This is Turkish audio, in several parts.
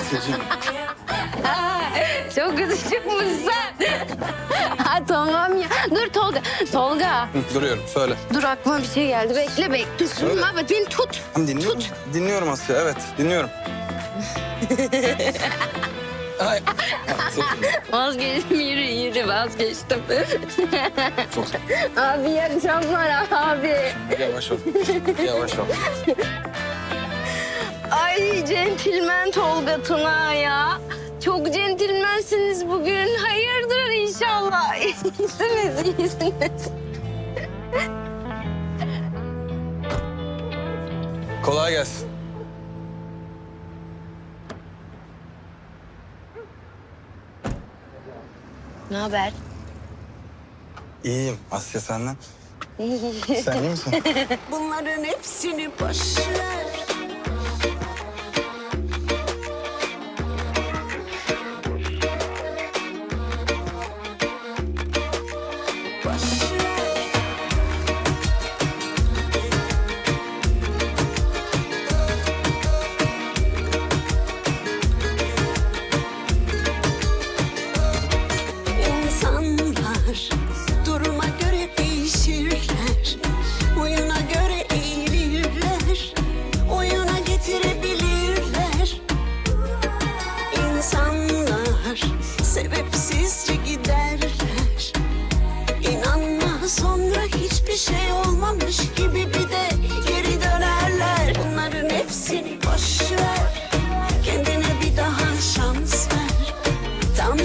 Asya'cığım. Çok kötü çıkmışsın. ha tamam ya. Dur Tolga. Tolga. Hı, Duruyorum söyle. Dur aklıma bir şey geldi. Bekle bekle. Söyle. Şunma bak beni tut. Tamam dinliyorum. Dinliyorum Asya evet dinliyorum. Ay. Vazgeçtim yürü yürü vazgeçtim. Çok abi iyi akşamlar abi. yavaş ol. Yavaş ol. Ay centilmen Tolga Tuna ya. Çok centilmensiniz bugün. Hayırdır inşallah. İyisiniz, iyisiniz. Kolay gelsin. Ne haber? İyiyim Asya senden. Sen iyi misin? Bunların hepsini boş ver. Ver. İnsanlar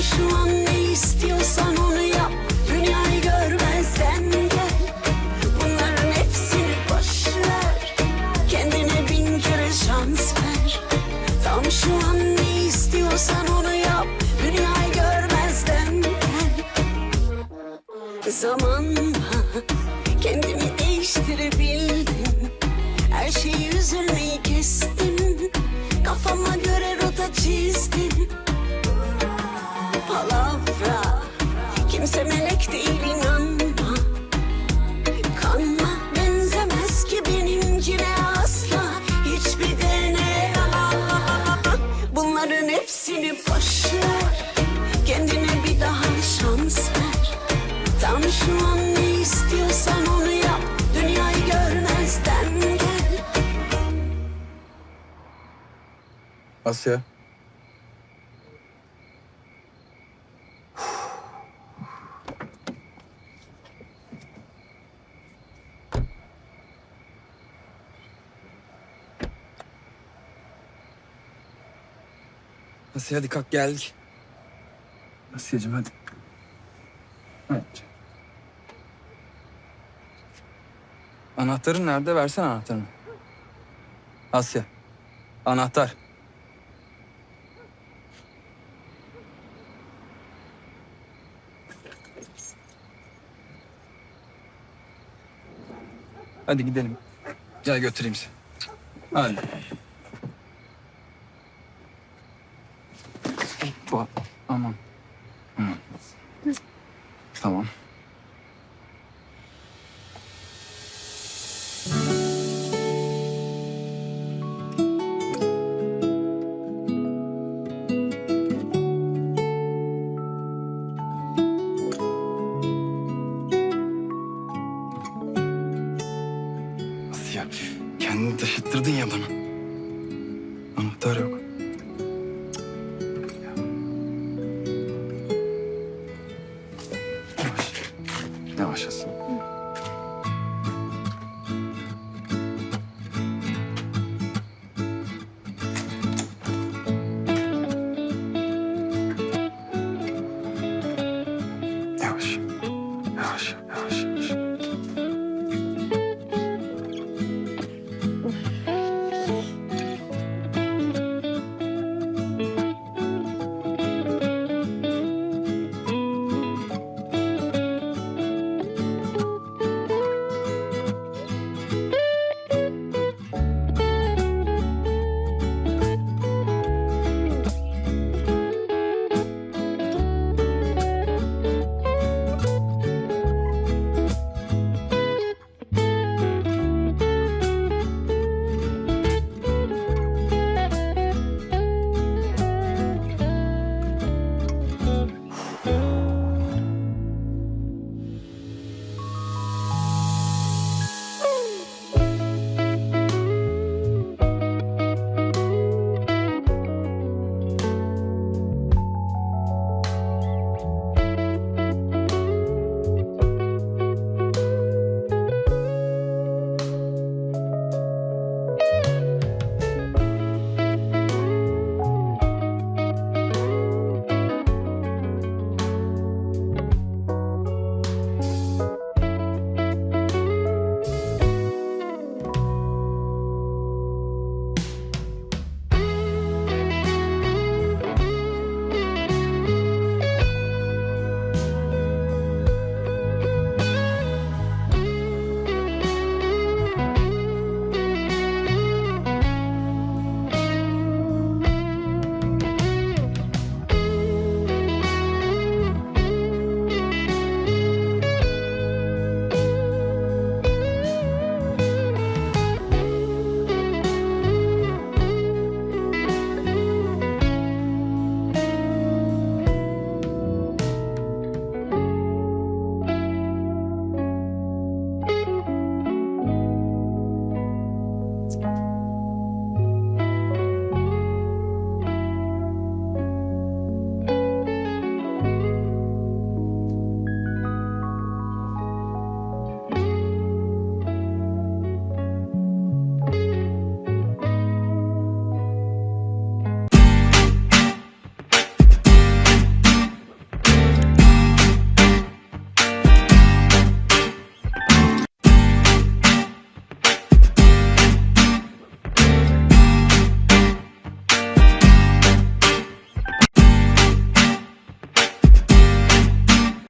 şu an ne istiyorsan onu yap. Dünyayı görmezden gel. Bunların hepsini boş ver. Kendine bin kere şans ver. Tam şu an ne istiyorsan onu yap. Dünyayı görmezden gel. Zamanla Asya. Asya hadi kalk geldik. Asya'cığım hadi. Hadi. Anahtarın nerede? Versene anahtarını. Asya. Anahtar. Hadi gidelim. Gel götüreyim seni. Hadi. Hoppa. Aman. Hı. Tamam. Тарюк.